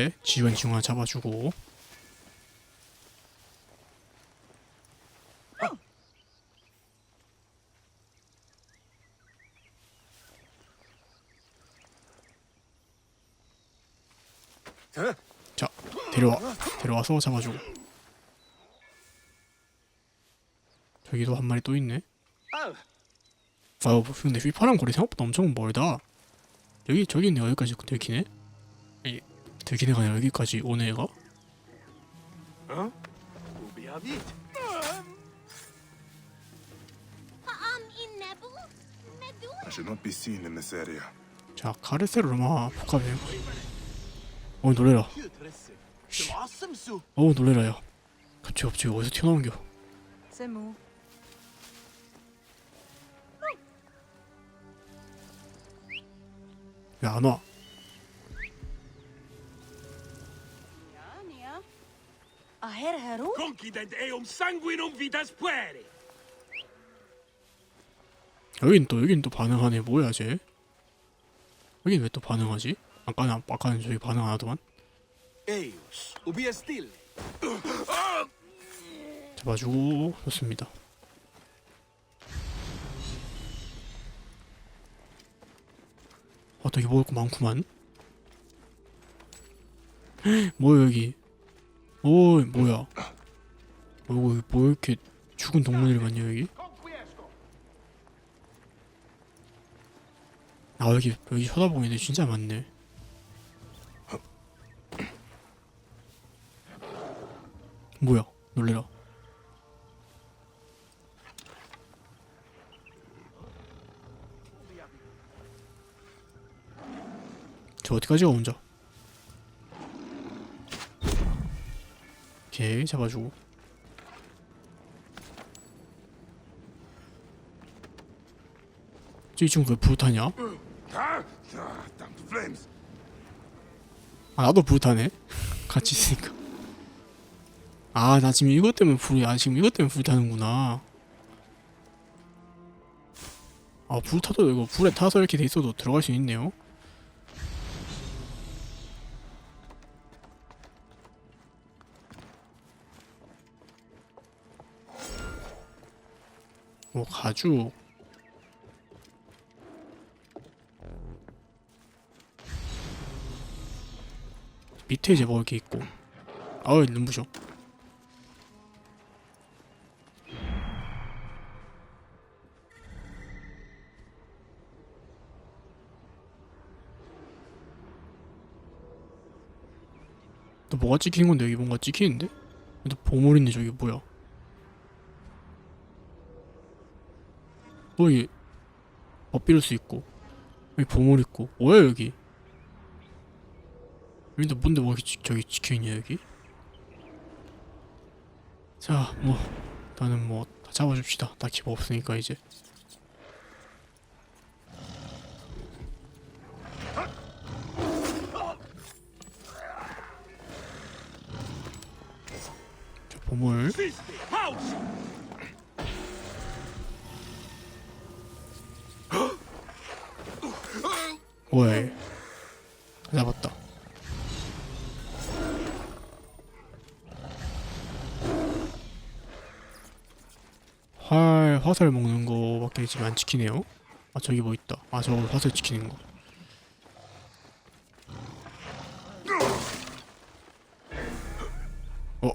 네 지원 중화 잡아주고. 자 데려와 데려와서 잡아주고. 저기도 한 마리 또 있네. 아 근데 휘파람 거리 생각보다 엄청 멀다. 여기 저기 있네 여기까지 들키네. 아 니 들키네가 아니라 여기까지 오네 얘가 Am innebu? Medu? I should not be seen in this area. 자 카르세로마 복합해 어 놀래라 씨. 어우 놀래라 야 갑자기 갑자기 어디서 튀어나온겨. 왜 안와 Aher heru? Conquident eum sanguinum vitas pueri. 여긴 또 여긴 또 반응하네. 뭐야 쟤? 여긴 왜 또 반응하지? 아까는 아까는 저기 반응 안 하더만? 잡아주고 좋습니다. 아 되게 먹을 거 많구만. 뭐야 여기 오 뭐야? 어이구 뭐 이렇게 죽은 동물들이 많냐 여기? 아 여기 여기 쳐다보는 애들 진짜 많네. 뭐야? 놀래라. 저 어디까지 가 혼자 오케이 잡아주고. 저이 친구 왜 불타냐? 아 나도 불타네 같이 있으니까. 아 나 지금 이것 때문에 불이 아 지금 이것 때문에 불타는구나. 아 불타도 이거 불에 타서 이렇게 돼 있어도 들어갈 수 있네요 뭐 가죽 밑에 이제 먹을 게 있고. 아우 눈부셔. 또 뭐가 찍히는 건데? 여기 뭔가 찍히는데? 또 보물 있네 저기 뭐야 여기 버피루스 있고 여기 보물 있고. 뭐야 여기? 여기도 뭔데 뭐 저기 찍혀있냐 여기? 자뭐 나는 뭐 다 잡아줍시다. 딱히 뭐 없으니까 이제 활 화살 먹는 거밖에 지금 안 지키네요. 아 저기 뭐 있다. 아 저거 화살 지키는 거. 어?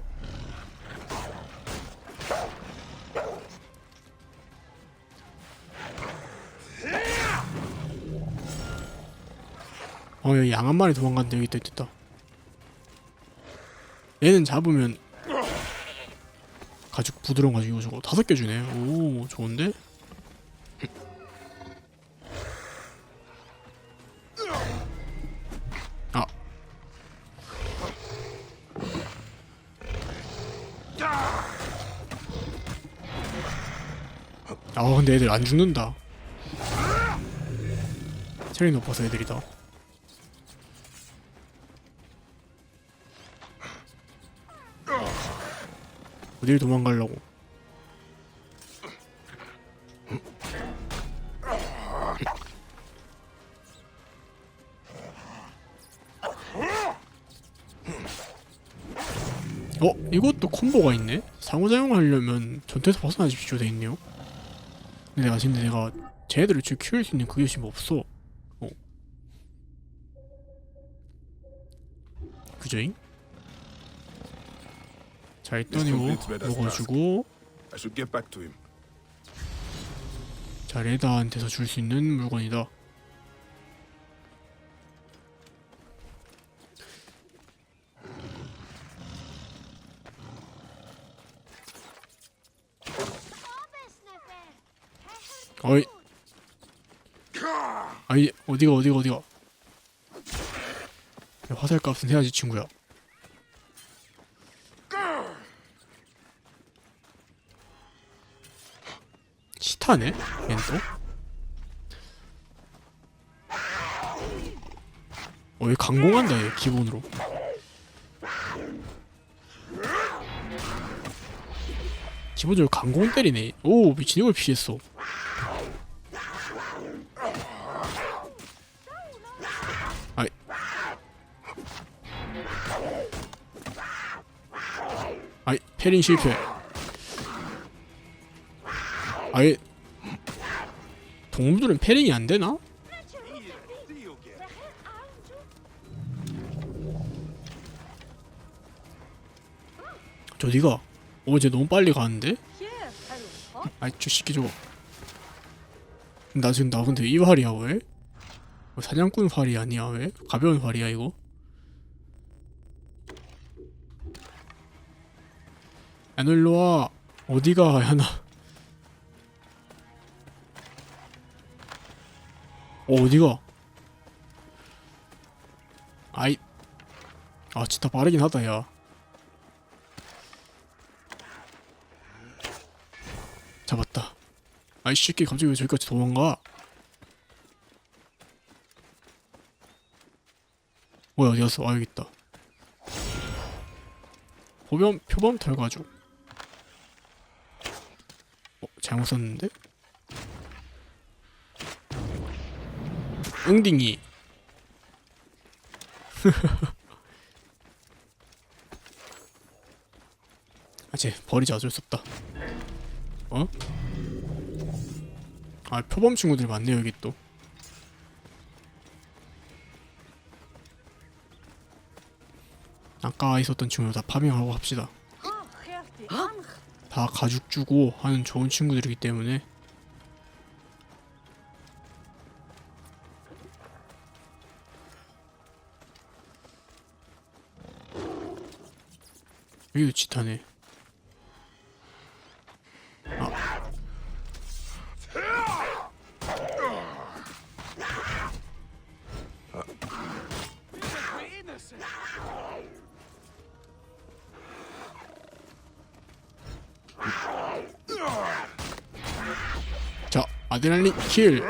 어 여기 양 한 마리 도망갔는데 여기 있다 있다. 얘는 잡으면 가죽 부드러운 가죽 이거 저거 다섯 개 주네. 오 좋은데? 아. 아 근데 애들 안 죽는다. 체력이 높아서 애들이다 어딜 도망가려고 어? 이것도 콤보가 있네? 상호작용하려면 전투에서 벗어나십시오 돼있네요 근데 내가 근데 내가 쟤네들을 지금 키울 수 있는 그게 지금 없어 어 그저잉? 자 일단 이거 먹어주고. 자 레다한테서 줄 수 있는 물건이다. 어이. 아이 어디가 어디가 어디가? 야, 화살값은 해야지 친구야 타네? 얜 또? 어, 얘 강공한다, 얘, 기본으로. 기본적으로 강공 때리네. 오, 미친, 이걸 피했어. 페린 실패. 동물들은 패링이 안 되나? 저 니가 어제 너무 빨리 가는데? 아이 저 새끼 저거 나 지금 나 근데 이 활이야 왜? 뭐 사냥꾼 활이 아니야 왜? 가벼운 활이야 이거? 야너 일로와 어디가 야나 어 어디가? 아이. 아 진짜 빠르긴 하다 야. 잡았다. 아이 새끼 갑자기 왜 저기까지 도망가? 뭐야 어디 갔어? 아 여기 있다. 보면 표범 털가죽. 어 잘못 썼는데 응딩이. 아쟤 버리자 어쩔 수 없다. 어? 아 표범 친구들이 많네요 여기 또. 아까 있었던 친구들 다 파밍하고 합시다. aan. 다 가죽 주고 하는 좋은 친구들이기 때문에 짓하네. 아. 자 아드레날린 킬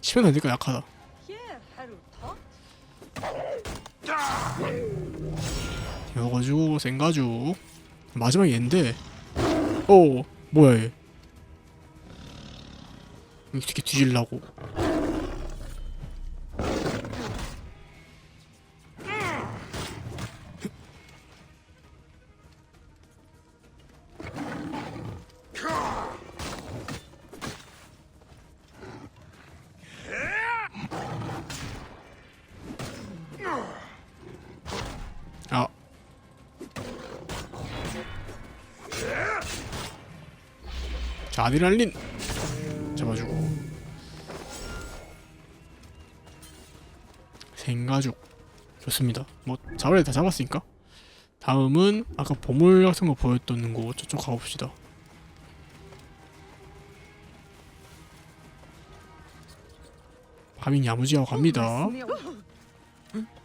치면 안될까 약하다 Tot. 여가지고 생가죽 마지막에 얘인데. 어 뭐야 얘. 이렇게 뒤질라고 아드레날린 잡아주고 생가죽 좋습니다. 뭐 잡을 다 잡았으니까 다음은 아까 보물 같은 거 보였던 곳 저쪽 가봅시다. 파밍 야무지하고 갑니다. zie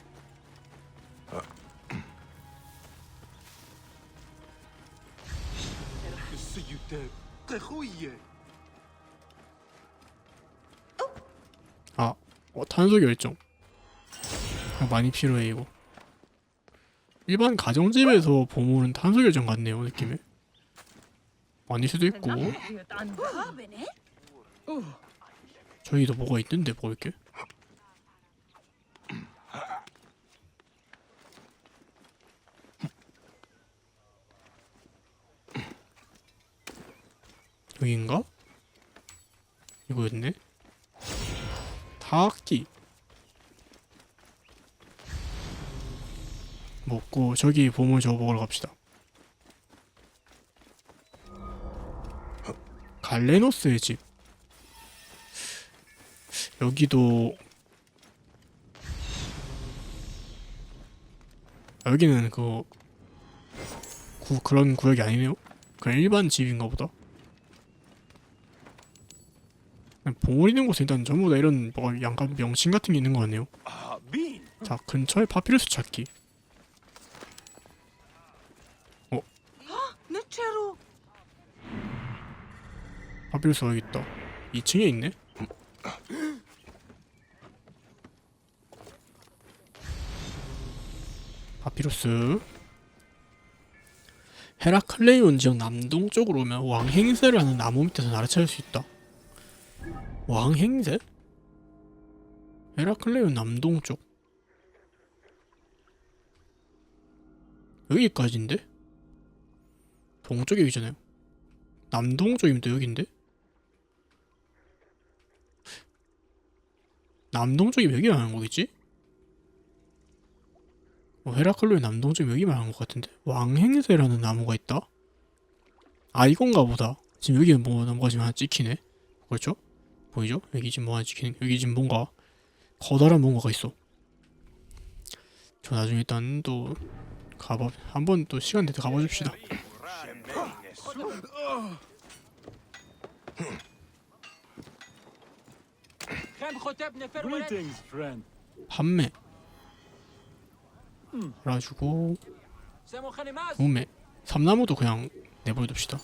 goeie. 아, 어, 탄소 결정. 아, 많이 필요해 이거. 일반 가정집에서 보물은 탄소 결정 같네요 느낌에. 아닐 수도 있고. 저기도 뭐가 있던데 먹을 게. 여긴가? 이거였네. 타악기. 먹고 저기 보물 저거 먹으러 갑시다. 갈레노스의 집. 여기도 여기는 그 구, 그런 구역이 아니네요? 그냥 일반 집인가 보다 봉우리는 곳에 일단 전부 다 이런 뭐 양간 명칭 같은 게 있는 거 같네요. 아, 자 근처에 파피루스 찾기. 어? 내 채로. 파피루스 여기 있다. 2층에 있네. 파피루스. 헤라클레이온 지역 남동쪽으로 오면 왕 행세를 하는 나무 밑에서 나를 찾을 수 있다. 왕행세? 헤라클레이온 남동쪽 여기까지인데? 동쪽에 여기잖아요 남동쪽이면 또 여긴데? 남동쪽이 여기 말하는 거겠지? 어, 헤라클로의 남동쪽이 여기 말하는 것 같은데 왕행세라는 나무가 있다? 아 이건가 보다 지금 여기는 뭐 뭐가 지금 하나 찍히네 그렇죠? 보이죠? 여기 지금 뭐 하나 지키는 여기 지금 뭔가 커다란 뭔가가 있어. 저 나중에 일단 또 가봐 한번 또 시간 될 때 가봐 줍시다. 판매 알아주고 몸매 삼나무도 그냥 내버려둡시다.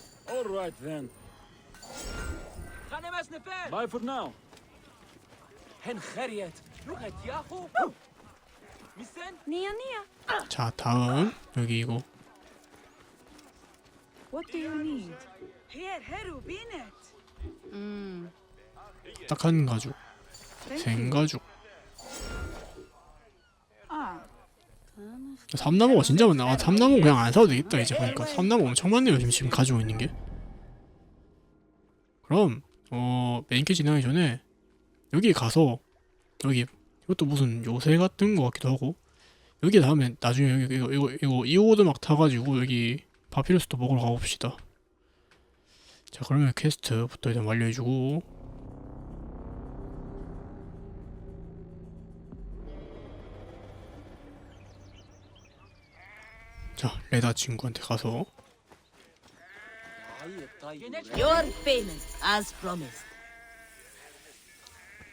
All right then. خاني ماز نفر Bye for now. هن خريت لغة يا اخو ميسن نيا نيا 자 다음 여기 이거 What do you need? Here, هرو بينت 딱한 가죽 생가죽 아, 삼나무가 진짜 많네 아 삼나무 그냥 안 사도 되겠다 이제 보니까 삼나무 엄청 많네요 지금, 지금 가지고 있는 게 그럼 어 메인캐 진행하기 전에 여기 가서 여기 이것도 무슨 요새 같은 거 같기도 하고 여기 다음에 나중에 여기 이거 이거 이거 이오드 막 타가지고 여기 바피루스도 먹으러 가봅시다. 자 그러면 퀘스트부터 일단 완료해주고. 자 레다 친구한테 가서 Your payment as promised.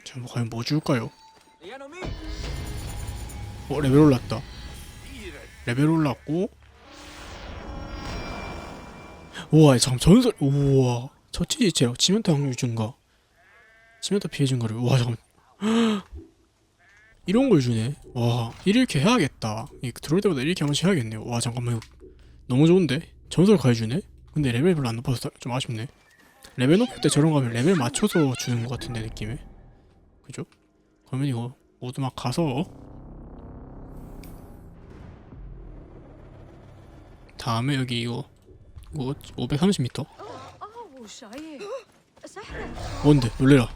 자, 뭐 과연 뭐 줄까요? 어, 레벨 올랐다. 레벨 올랐고. 우와, 잠 전설. 우와, 처치 지체요. 치면타 확률 준가. 치면타 피해 준가를 우와, 잠깐. 헉! 이런 걸 주네. 와, 이렇게 해야겠다. 이 들어올 때마다 이렇게 한번 해야겠네요. 와, 잠깐만. 이거 너무 좋은데? 전설 가해주네? 근데 레벨 별로 안 높아서 좀 아쉽네. 레벨 높을 때 저런 거면 레벨 맞춰서 주는 거 같은데 느낌에? 그죠? 그러면 이거 모두 막 가서 다음에 여기 이거 530m 뭔데? 놀래라.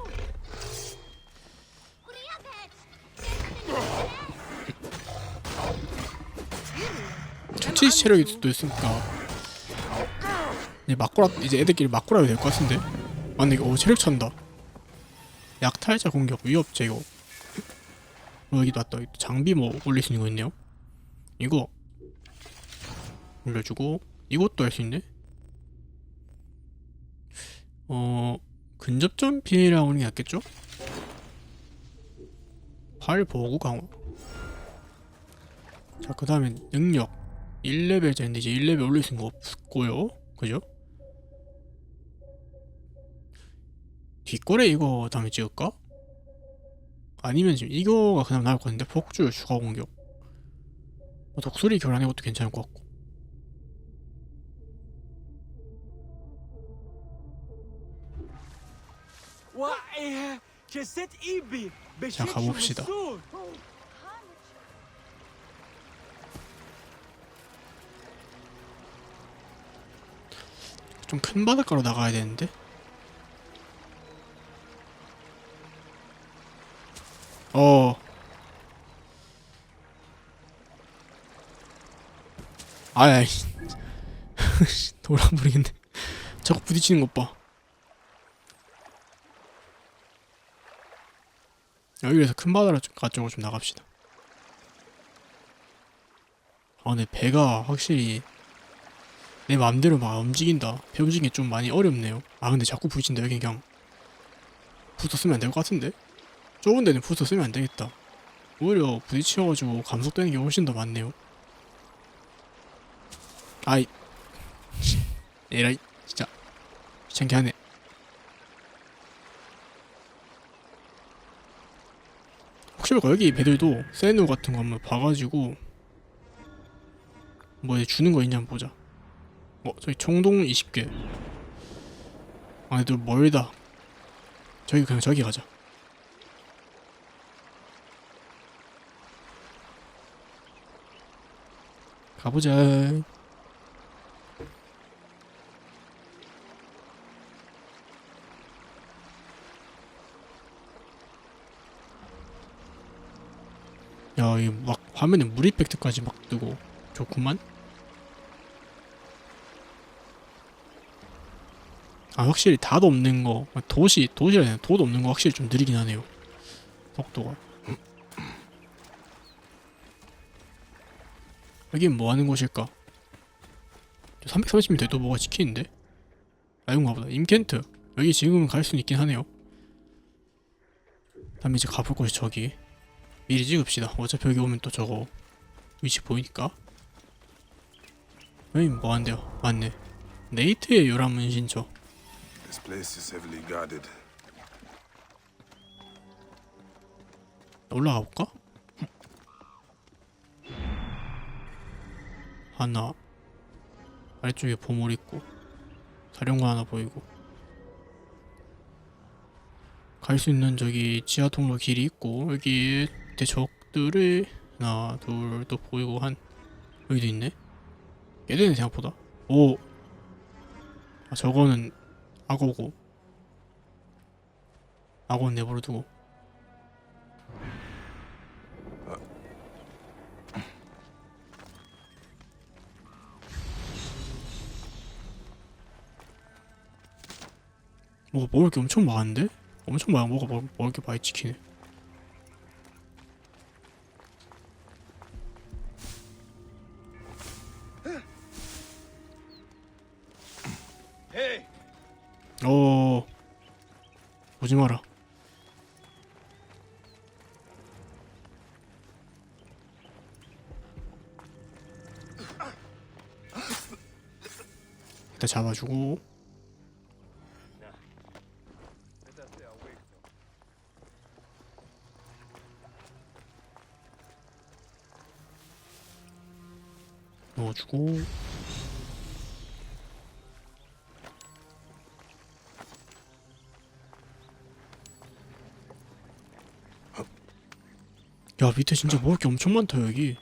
천체 체력이 또 있으니까. 이제 막고라 이제 애들끼리 막고라도 될 것 같은데 맞네 오 체력 찬다. 약탈자 공격 위협 제거. 어 여기 장비 뭐 올릴 수 있는 거 있네요. 이거 올려주고 이것도 할 수 있네? 어 근접전 피해랑 오는 게 낫겠죠? 발 보고 강화. 자 그 다음에 능력. 1레벨짜리인데 이제 1레벨 올릴 수 있는 거 없고요. 그죠? 뒷거래 이거 다음에 찍을까? 아니면 지금 이거가 그냥 나올 것 같은데 폭주 추가 공격. 뭐 독수리 교란의 것도 괜찮을 것 같고. 자 가봅시다. 좀 큰 바닷가로 나가야 되는데? 어. 아이, 돌아버리겠네. 자꾸 부딪히는 것 봐. 여기에서 큰 바다라 쪽- 쪽으로 좀 나갑시다. 아, 근데 배가 확실히 내 마음대로 막 움직인다. 배 움직이기 좀 많이 어렵네요. 아, 근데 자꾸 부딪힌다. 여기 그냥 쓰면 안 될 것 같은데? 좁은 데는 부스터 쓰면 안 되겠다. 오히려 부딪혀가지고 감속되는 게 훨씬 더 많네요. 아이, 에라이, 진짜 귀찮게 하네. 혹시 모르까 여기 배들도 세누 같은 거 한번 봐가지고 뭐 주는 거 있냐 한번 보자. 어, 저기 총동 20개. 아, 좀 멀다. 저기 그냥 저기 가자. 가보자. 야, 이막 화면에 물 이펙트까지 막 뜨고 좋구만. 아 확실히 닷 없는 거 도시 도시라 해야 되나 도도 없는 거 확실히 좀 느리긴 하네요. 속도가. 여긴 뭐 하는 곳일까? 330m 또 뭐가 찍히는데? 아 이건가 보다. 임켄트. 여기 지금은 갈 수는 있긴 하네요. 다음에 이제 가볼 곳이 저기. 미리 찍읍시다. 어차피 여기 오면 또 저거 위치 보이니까. 여기 뭐 한대요? 맞네. 네이트의 요람 문 신처. This place is heavily guarded. 올라가 볼까? 하나. 아래쪽에 보물 있고 사령관 하나 보이고. 갈 수 있는 저기 지하 통로 길이 있고 여기 대적들이 하나 둘 또 보이고 한 여기도 있네. 꽤 되네 생각보다. 오! 아, 저거는 악어고. 악어는 내버려 두고 뭐가 먹을 게 엄청 많은데? 엄청 많아. 뭐가 먹, 먹을 게 많이 찍히네. 어 보지 마라. 일단 잡아주고 야 밑에 진짜 먹을 게 엄청 많다 여기.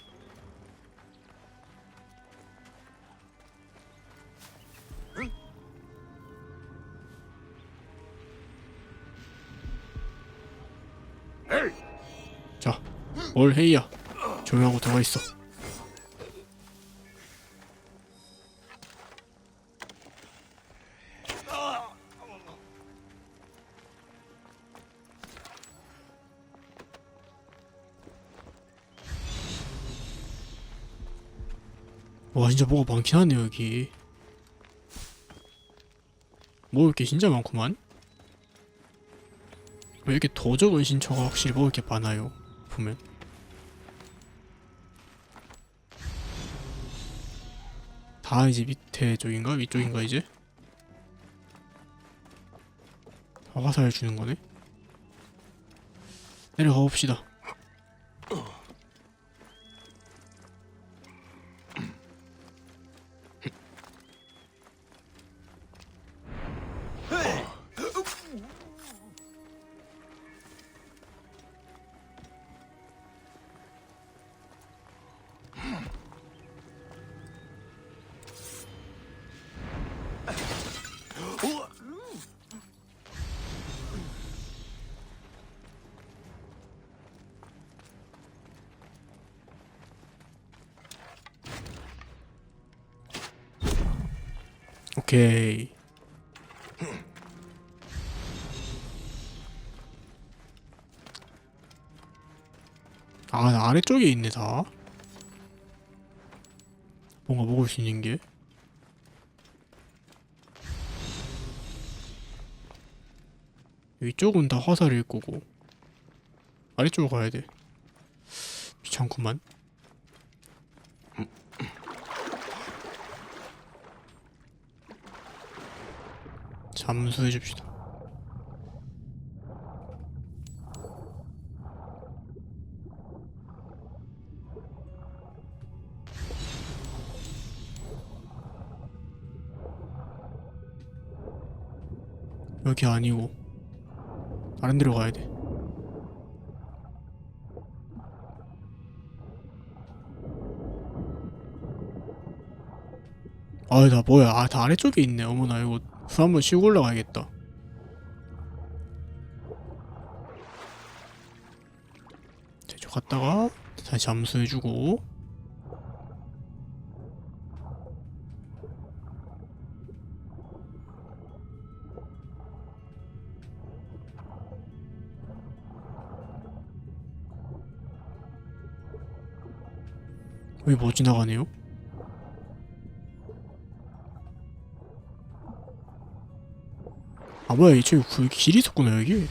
자, 뭘 헤이야 조용하고 들어가 있어 진짜 뭐가 많긴 하네 여기. 먹을 게 진짜 많구만. 왜 이렇게 도적 은 신처가 확실히 먹을 게 많아요 보면. 다 이제 밑에 쪽인가? 위쪽인가 이제? 다 화살 주는 거네? 내려가 봅시다 오케이. 아, 나 아래쪽에 있네, 다. 뭔가 먹을 수 있는 게. 이쪽은 다 화살일 거고. 아래쪽으로 가야 돼. 귀찮구만. 잠수해 줍시다. 여기 아니고 다른 데로 가야 돼. 아, 나 뭐야? 아, 다 아래쪽에 있네. 어머나 이거 수 한번 쉬고 올라가야겠다. 자, 저 갔다가 다시 잠수해주고 왜 뭐 지나가네요? 뭐야 이쪽에 그 길이 있었구나 여기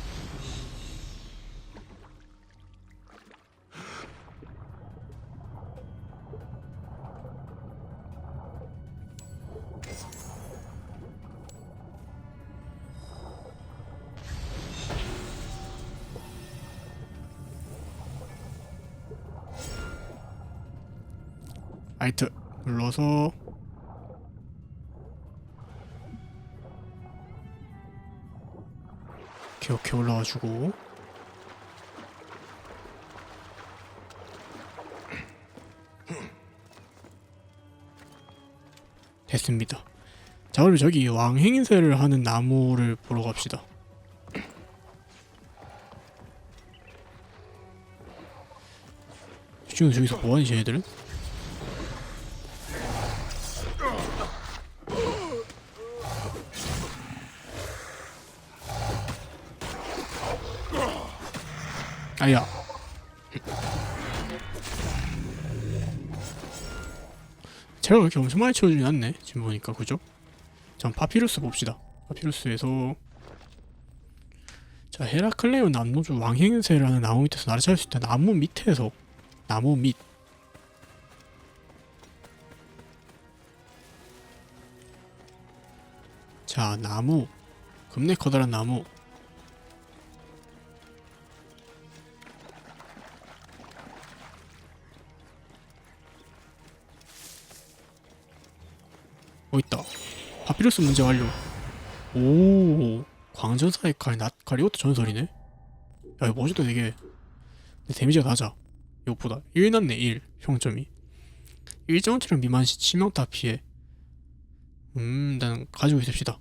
주고. 됐습니다. 자 그럼 저기 왕행세를 하는 나무를 보러 갑시다. 지금 저기서 뭐하니 쟤네들은? 아야. 제가 그렇게 엄청 많이 채워주진 않네. 지금 보니까 그죠? 전 파피루스 봅시다. 파피루스에서 자 헤라클레온 남노주 왕행세라는 나무 밑에서 나를 찾을 수 있다. 나무 밑에서 나무 밑. 자 나무 겁내 커다란 나무 어 있다. 파피루스 문제 완료. 오 광전사의 칼 낫칼 이것도 전설이네? 야 이거 뭐지도 되게. 근데 데미지가 낮아. 이것보다. 1 났네 1 평점이. 1.5치명 미만 시 치명타 피해. 음 일단 가지고 있읍시다.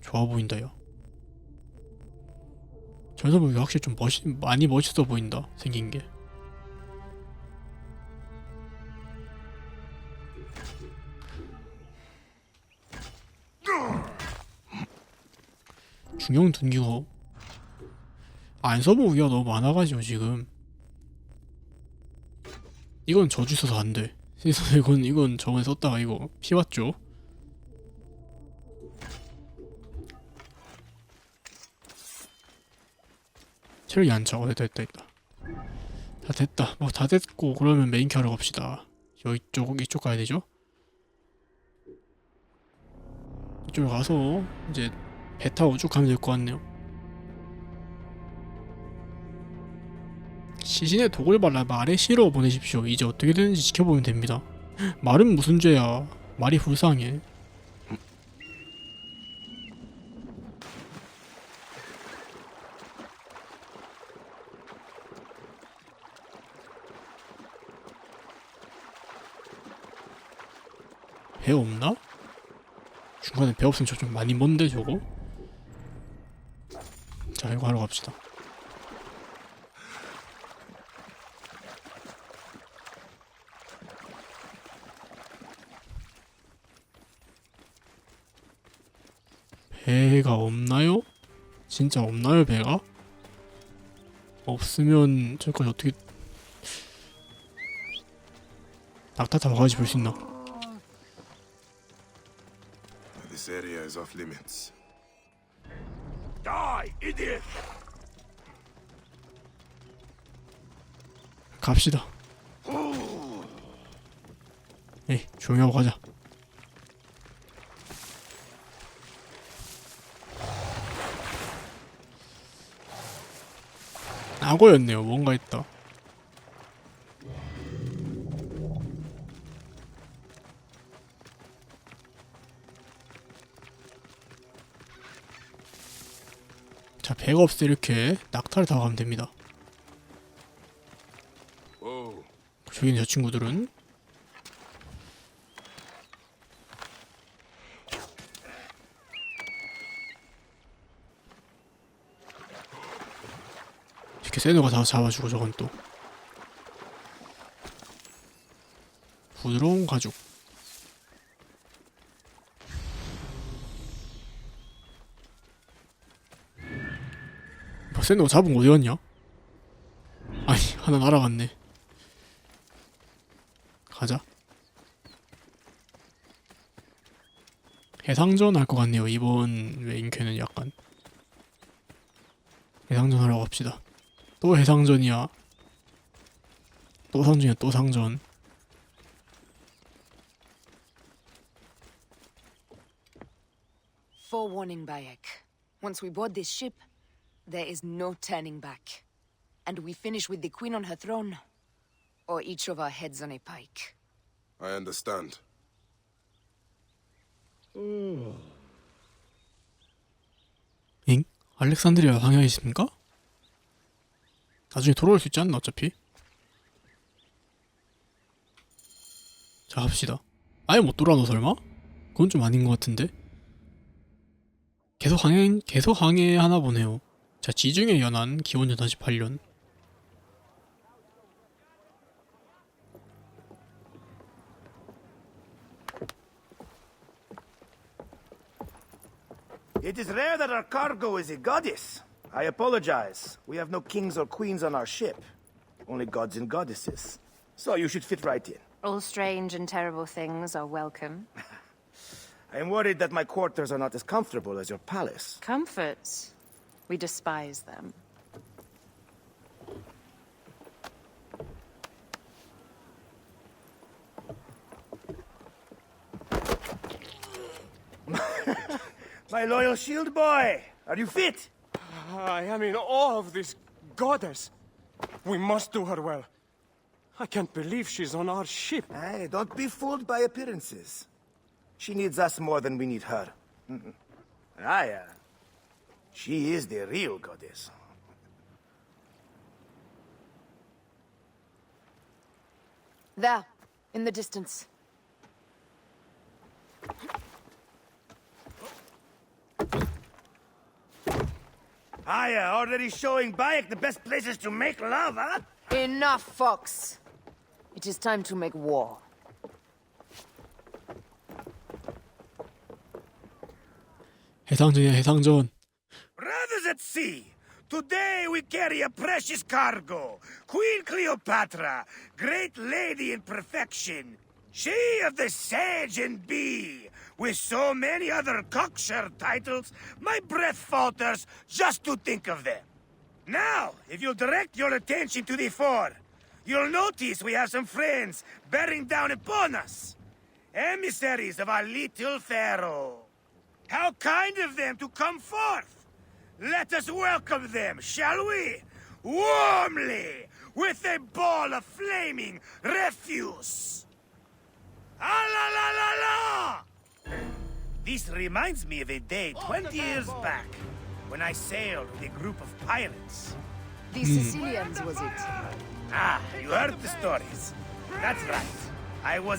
좋아 보인다 야 전설무기 확실히 좀 멋있, 많이 멋있어 보인다 생긴 게 중형 둔기가 안 써본 우기가 너무 많아가지고 지금. 이건 저주 써서 안돼. 이건 이건 저번에 썼다가 이거 피왔죠? 체력이 안 차. 어 됐다 됐다 됐다. 다 됐다. 뭐 다 됐고 그러면 메인 캐하러 갑시다. 여 이쪽 이쪽 가야 되죠? 이쪽으로 가서 이제 배 타고 쭉 가면 될 것 같네요. 시신에 독을 발라 말에 실어 보내십시오. 이제 어떻게 되는지 지켜보면 됩니다. 말은 무슨 죄야? 말이 불쌍해. 배 없나? 중간에 배 없으면 저 좀 많이 먼데 저거? 자 이거 하러 갑시다 배가 없나요? 진짜 없나요 배가? 없으면 저기까지 어떻게 낙타 타고 가지 볼 수 있나? This area is off limits. 갑시다. 에이 조용히 하고 가자. 악어였네요. 뭔가 있다. 배가 없을 때 이렇게 낙타를 타고 가면 됩니다. 저기 있는 저 친구들은 이렇게 세노가 다 잡아주고 저건 또 부드러운 가죽 뭐 세노가 잡은 거 어디 갔냐? 아니 하나 날아갔네 가자. 해상전 할 것 같네요. 이번 메인캐는 약간 해상전 하러 갑시다. 또 해상전이야. 또 상전이야. 또 상전. Forewarning, Bayek. Once we board this ship, there is no turning back. And we finish with the Queen on her throne, or each of our heads on a pike. I understand. 잉? 알렉산드리아 있습니까? 나중에 돌아올 수 있지 않나 어차피? 자 합시다. 아예 못 돌아너 설마? 그건 좀 아닌 것 같은데. 계속 항해 계속 항해 하나 보네요. 자 지중해 연안 기원전 48년. It is rare that our cargo is a goddess. I apologize. We have no kings or queens on our ship. Only gods and goddesses. So you should fit right in. All strange and terrible things are welcome. I am worried that my quarters are not as comfortable as your palace. Comforts. We despise them. My loyal shield boy! Are you fit? I am in awe of this goddess. We must do her well. I can't believe she's on our ship. Hey, don't be fooled by appearances. She needs us more than we need her. Mm-mm. Aya. She is the real goddess. There, in the distance. Aya, already showing Bayek the best places to make love, huh? Enough, Fox. It is time to make war. 해상전이야 해상전. Sea, today we carry a precious cargo. Queen Cleopatra, great lady in perfection. She of the sage and bee. With so many other cocksure titles, my breath falters just to think of them. Now, if you'll direct your attention to the fore, you'll notice we have some friends bearing down upon us. Emissaries of our little pharaoh. How kind of them to come forth! Let us welcome them, shall we? Warmly, with a ball of flaming refuse! Ah la la la la! This reminds me of a day 20 years back, when I sailed with a group of pirates. The Sicilians, was it? Ah, you heard the stories. That's right. I was